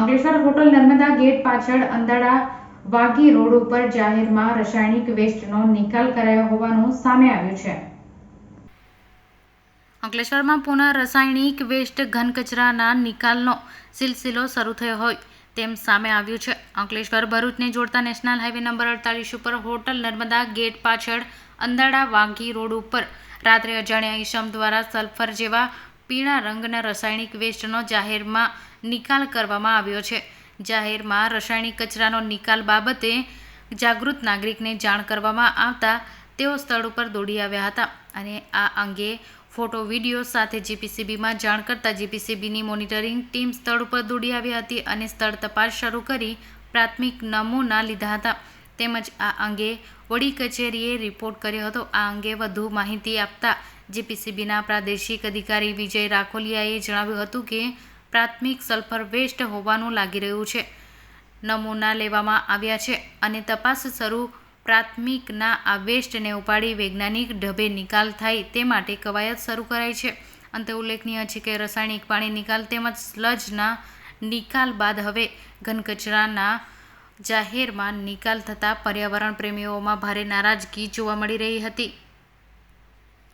Ankleshwar hotel Narmada gate પાછળ અંદાડા વાગી road ઉપર જાહેરમાં રાસાયણિક વેસ્ટનો નિકાલ કરાયો હોવાનું સામે આવ્યું છે. અંકલેશ્વરમાં પુનઃ રાસાયણિક વેસ્ટ ઘન કચરાના નિકાલનો સિલસિલો શરૂ થયો હોય તેમ સામે આવ્યું છે. અંકલેશ્વર ભરૂચને જોડતા નેશનલ હાઈવે નંબર અડતાલીસ ઉપર હોટલ નર્મદા ગેટ પાછળ અંદાડા વાઘી રોડ ઉપર રાત્રે અજાણ્યા ઈસમ દ્વારા સલ્ફર જેવા પીળા રંગના રાસાયણિક વેસ્ટનો જાહેરમાં નિકાલ કરવામાં આવ્યો છે. જાહેરમાં રાસાયણિક કચરાનો નિકાલ બાબતે જાગૃત નાગરિકને જાણ કરવામાં આવતા તેઓ સ્થળ ઉપર દોડી આવ્યા હતા. અને આ અંગે ફોટો, વીડિયો સાથે જીપીસીબીમાં જાણ કરતા જીપીસીબીની મોનિટરિંગ ટીમ સ્થળ ઉપર દોડી આવી હતી અને સ્થળ તપાસ શરૂ કરી પ્રાથમિક નમૂના લીધા હતા. તેમજ આ અંગે વડી કચેરીએ રિપોર્ટ કર્યો હતો. આ અંગે વધુ માહિતી આપતા જીપીસીબીના પ્રાદેશિક અધિકારી વિજય રાખોલિયાએ જણાવ્યું હતું કે, પ્રાથમિક સલ્ફર વેસ્ટ હોવાનું લાગી રહ્યું છે. નમૂના લેવામાં આવ્યા છે અને તપાસ શરૂ પ્રાથમિકના આ વેસ્ટને ઉપાડી વૈજ્ઞાનિક ઢબે નિકાલ થાય તે માટે કવાયત શરૂ કરાઈ છે. અંતે ઉલ્લેખનીય છે કે, રાસાયણિક પાણી નિકાલ તેમજ સ્લજના નિકાલ બાદ હવે ઘન કચરાના જાહેરમાં નિકાલ થતાં પર્યાવરણ પ્રેમીઓમાં ભારે નારાજગી જોવા મળી રહી હતી.